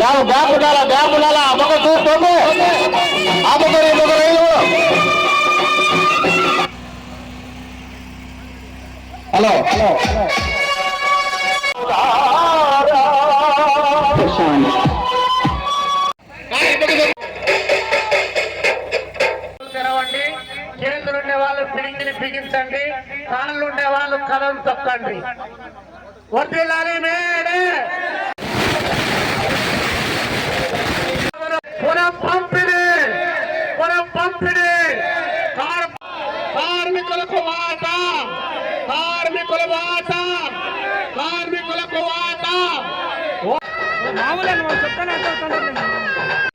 ಯಾವ gap ಉಂಡಲ್ಲ gap ಉಂಡಲ್ಲ ಮಗ ತೂಕೊಂಡು ಆ ಮಗ ಈ ಮಗ ರೈಲು ಹಲೋ ಹಲೋ తెరవండి చేతులు ఉండే వాళ్ళు పిడికిని బిగించండి కాళ్ళు ఉండే వాళ్ళు కలం తొక్కండి వర్దిల్లాలి మేడే. పునః పంపిణీ. పునః పంపిణీ. కార్- కార్మికులకు వాట. కార్మికుల వాట. కార్మికులకు వాట.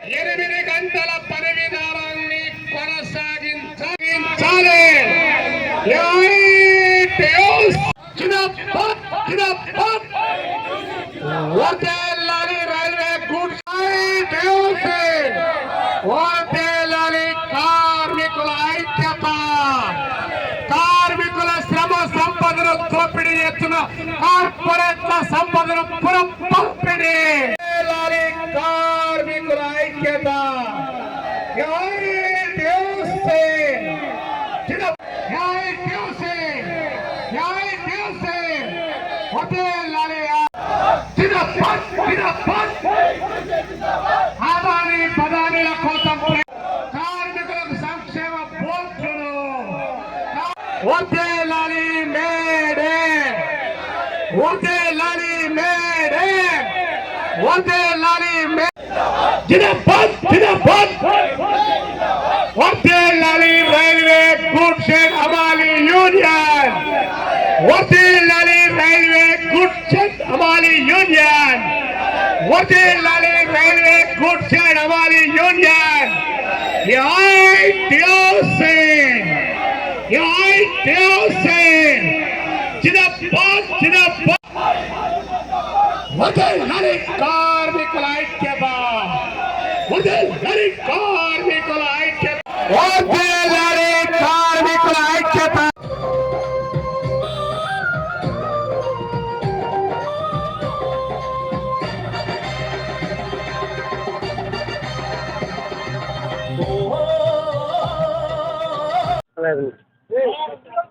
ఎనిమిది గంటల పని విధానాన్ని కొనసాగించాలి. ఓటేళ్ళని కార్మికుల ఐక్యత కార్మికుల శ్రమ సంపదను దోపిడీ చేస్తున్న కార్పొరేట్ల సంపదను పురం పంపిణీ కార్మికుల ఐక్యత. జై దేవస్తే జై దేవస్తే జై దేవస్తే ఓటేళ్ళని జిందాబాద్ జిందాబాద్ ఆదాని పదానిల కోసం ప్ర- కార్మికులకు సంక్షేమ బోర్డును ఓటేలాలి మేడే ఓటేలాలి మేడే ఓటేలాలి మే జిందాబాద్ జిందాబాద్ ఓటేలాలి రైల్వే గుడ్ షెడ్ హమాలి యూనియన్ ఓటేలాలి రైల్వే గుడ్ షెడ్ హమాలి యూనియన్ ఓటేలాలి రైల్వే గుడ్ जिंदाबाद जिंदाबाद। वतन हरे कार्मिक लाइट के बाद। वतन हरे कार्मिक लाइट के वतन हरे कार्मिक लाइट के बाद। Eleven.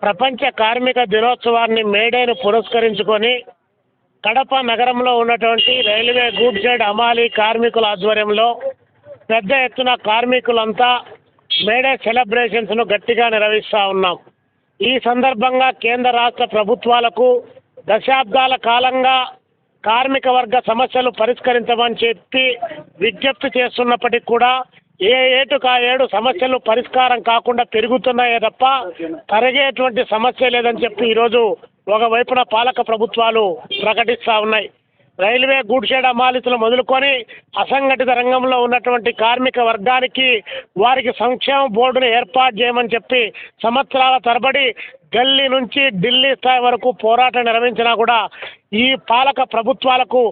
ప్రపంచ కార్మిక దినోత్సవాన్ని మేడేను పురస్కరించుకొని కడప నగరంలో ఉన్నటువంటి రైల్వే గూడ్ షెడ్ అమాలి కార్మికుల ఆధ్వర్యంలో పెద్ద ఎత్తున కార్మికులంతా మేడే సెలబ్రేషన్స్ను గట్టిగా నిర్వహిస్తూ ఉన్నాం. ఈ సందర్భంగా కేంద్ర రాష్ట్ర ప్రభుత్వాలకు దశాబ్దాల కాలంగా కార్మిక వర్గ సమస్యలు పరిష్కరించమని చెప్పి విజ్ఞప్తి చేస్తున్నప్పటికీ కూడా ఏ ఏటుకు ఆ ఏడు సమస్యలు పరిష్కారం కాకుండా పెరుగుతున్నాయే తప్ప తరిగేటువంటి సమస్య లేదని చెప్పి ఈరోజు ఒకవైపున పాలక ప్రభుత్వాలు ప్రకటిస్తూ ఉన్నాయి. రైల్వే గూడ్ షెడ్ అమాలితులు మొదలుకొని అసంఘటిత రంగంలో ఉన్నటువంటి కార్మిక వర్గానికి వారికి సంక్షేమ బోర్డును ఏర్పాటు చేయమని చెప్పి సంవత్సరాల తరబడి గల్లీ నుంచి ఢిల్లీ స్థాయి వరకు పోరాటం నిర్వహించినా కూడా ఈ పాలక ప్రభుత్వాలకు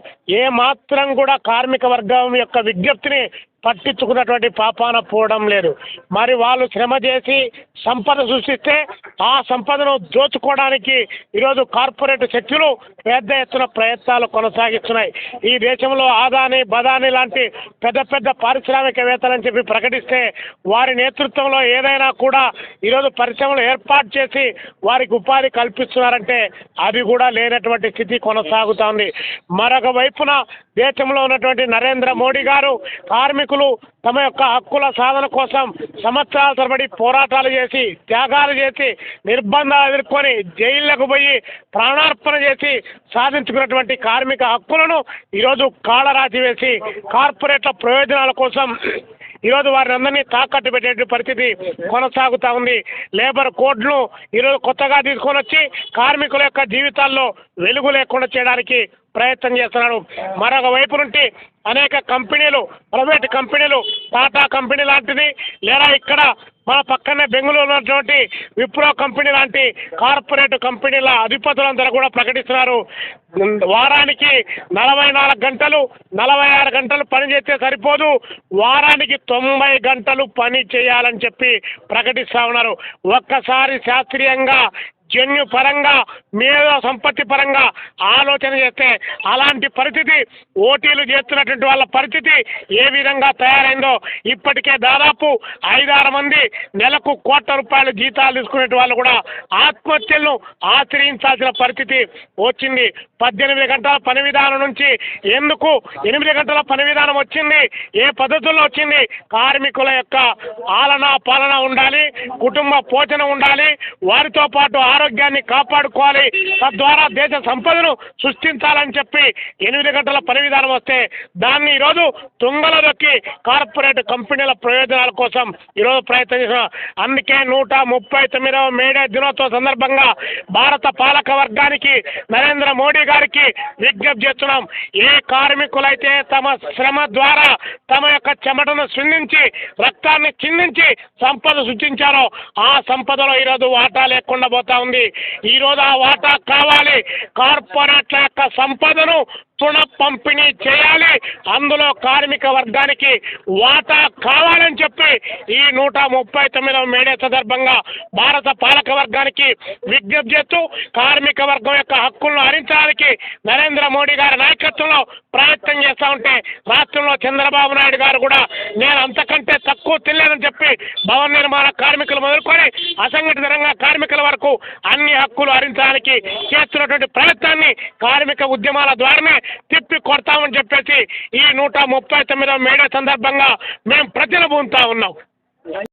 ఏమాత్రం కూడా కార్మిక వర్గం యొక్క విజ్ఞప్తిని పట్టించుకున్నటువంటి పాపాన పోవడం లేదు. మరి వాళ్ళు శ్రమ చేసి సంపద సృష్టిస్తే ఆ సంపదను దోచుకోవడానికి ఈరోజు కార్పొరేట్ శక్తులు పెద్ద ఎత్తున ప్రయత్నాలు కొనసాగిస్తున్నాయి. ఈ దేశంలో ఆదాని బదాని లాంటి పెద్ద పెద్ద పారిశ్రామికవేత్తలని చెప్పి ప్రకటిస్తే వారి నేతృత్వంలో ఏదైనా కూడా ఈరోజు పరిశ్రమలు ఏర్పాటు చేసి వారికి ఉపాధి కల్పిస్తున్నారంటే అది కూడా లేనటువంటి స్థితి కొనసాగుతోంది మరొక వైపున దేశంలో ఉన్నటువంటి నరేంద్ర మోడీ గారు కార్మికులు తమ యొక్క హక్కుల సాధన కోసం సంవత్సరాల తరబడి పోరాటాలు చేసి త్యాగాలు చేసి నిర్బంధాలు ఎదుర్కొని జైళ్ళకు పోయి ప్రాణార్పణ చేసి సాధించుకున్నటువంటి కార్మిక హక్కులను ఈరోజు కాళరాజి వేసి కార్పొరేట్ల ప్రయోజనాల కోసం ఈరోజు వారిని అందరినీ తాకట్టు పెట్టే పరిస్థితి కొనసాగుతూ ఉంది. లేబర్ కోడ్ను ఈరోజు కొత్తగా తీసుకొని వచ్చి కార్మికుల యొక్క జీవితాల్లో వెలుగు లేకుండా చేయడానికి ప్రయత్నం చేస్తున్నాడు. మరొక వైపు నుండి అనేక కంపెనీలు ప్రైవేట్ కంపెనీలు టాటా కంపెనీ లాంటిది లేదా ఇక్కడ మన పక్కనే బెంగళూరు ఉన్నటువంటి విప్రో కంపెనీ లాంటి కార్పొరేట్ కంపెనీల అధిపతులందరూ కూడా ప్రకటిస్తున్నారు. వారానికి నలభై నాలుగు గంటలు నలభై ఆరు గంటలు పని చేస్తే సరిపోదు. వారానికి తొంభై గంటలు పని చేయాలని చెప్పి ప్రకటిస్తూ ఉన్నారు. ఒక్కసారి శాస్త్రీయంగా జన్యు పరంగా మేధో సంపత్తి పరంగా ఆలోచన చేస్తే అలాంటి పరిస్థితి ఓటీలు చేస్తున్నటువంటి వాళ్ళ పరిస్థితి ఏ విధంగా తయారైందో ఇప్పటికే దాదాపు ఐదారు మంది నెలకు కోట్ల రూపాయల జీతాలు తీసుకునే వాళ్ళు కూడా ఆత్మహత్యలను ఆశ్రయించాల్సిన పరిస్థితి వచ్చింది. పద్దెనిమిది గంటల పని విధానం నుంచి ఎందుకు ఎనిమిది గంటల పని విధానం వచ్చింది? ఏ పద్ధతుల్లో వచ్చింది? కార్మికుల యొక్క ఆలన పాలన ఉండాలి కుటుంబ పోషణ ఉండాలి వారితో పాటు ఆరోగ్యాన్ని కాపాడుకోవాలి. తద్వారా దేశ సంపదను సృష్టించాలని చెప్పి ఎనిమిది గంటల పని విధానం వస్తే దాన్ని ఈరోజు తుంగలో దొక్కి కార్పొరేట్ కంపెనీల ప్రయోజనాల కోసం ఈరోజు ప్రయత్నం చేసిన అందుకే నూట ముప్పై తొమ్మిదవ మేడే దినోత్సవ సందర్భంగా భారత పాలక వర్గానికి నరేంద్ర మోడీ గారికి విజ్ఞప్తి చేస్తున్నాం. ఏ కార్మికులైతే తమ శ్రమ ద్వారా తమ యొక్క చెమటను చిందించి రక్తాన్ని చిందించి సంపద సృష్టించారో ఆ సంపదలో ఈరోజు వాటా లేకుండా పోతా ఉంది. ఉంది ఈరోజు ఆ వాటా కావాలి. కార్పొరేట్ల యొక్క సంపదను పునః పంపిణీ చేయాలి. అందులో కార్మిక వర్గానికి వాటా కావాలని చెప్పి ఈ నూట ముప్పై తొమ్మిదవ మేడే సందర్భంగా భారత పాలక వర్గానికి విజ్ఞప్తి చేస్తూ కార్మిక వర్గం యొక్క హక్కులను హరించడానికి నరేంద్ర మోడీ గారి నాయకత్వంలో ప్రయత్నం చేస్తా ఉంటే రాష్ట్రంలో చంద్రబాబు నాయుడు గారు కూడా నేను అంతకంటే తక్కువ తెలియదని చెప్పి భవన నిర్మాణ కార్మికులు మొదలుకొని అసంఘటిత రంగ కార్మికుల వరకు అన్ని హక్కులు హరించడానికి చేస్తున్నటువంటి ప్రయత్నాన్ని కార్మిక ఉద్యమాల ద్వారానే తిప్పి కొడతామని చెప్పేసి ఈ నూట ముప్పై తొమ్మిదవ మేడే సందర్భంగా మేము ప్రజలు పొందుతా ఉన్నాం.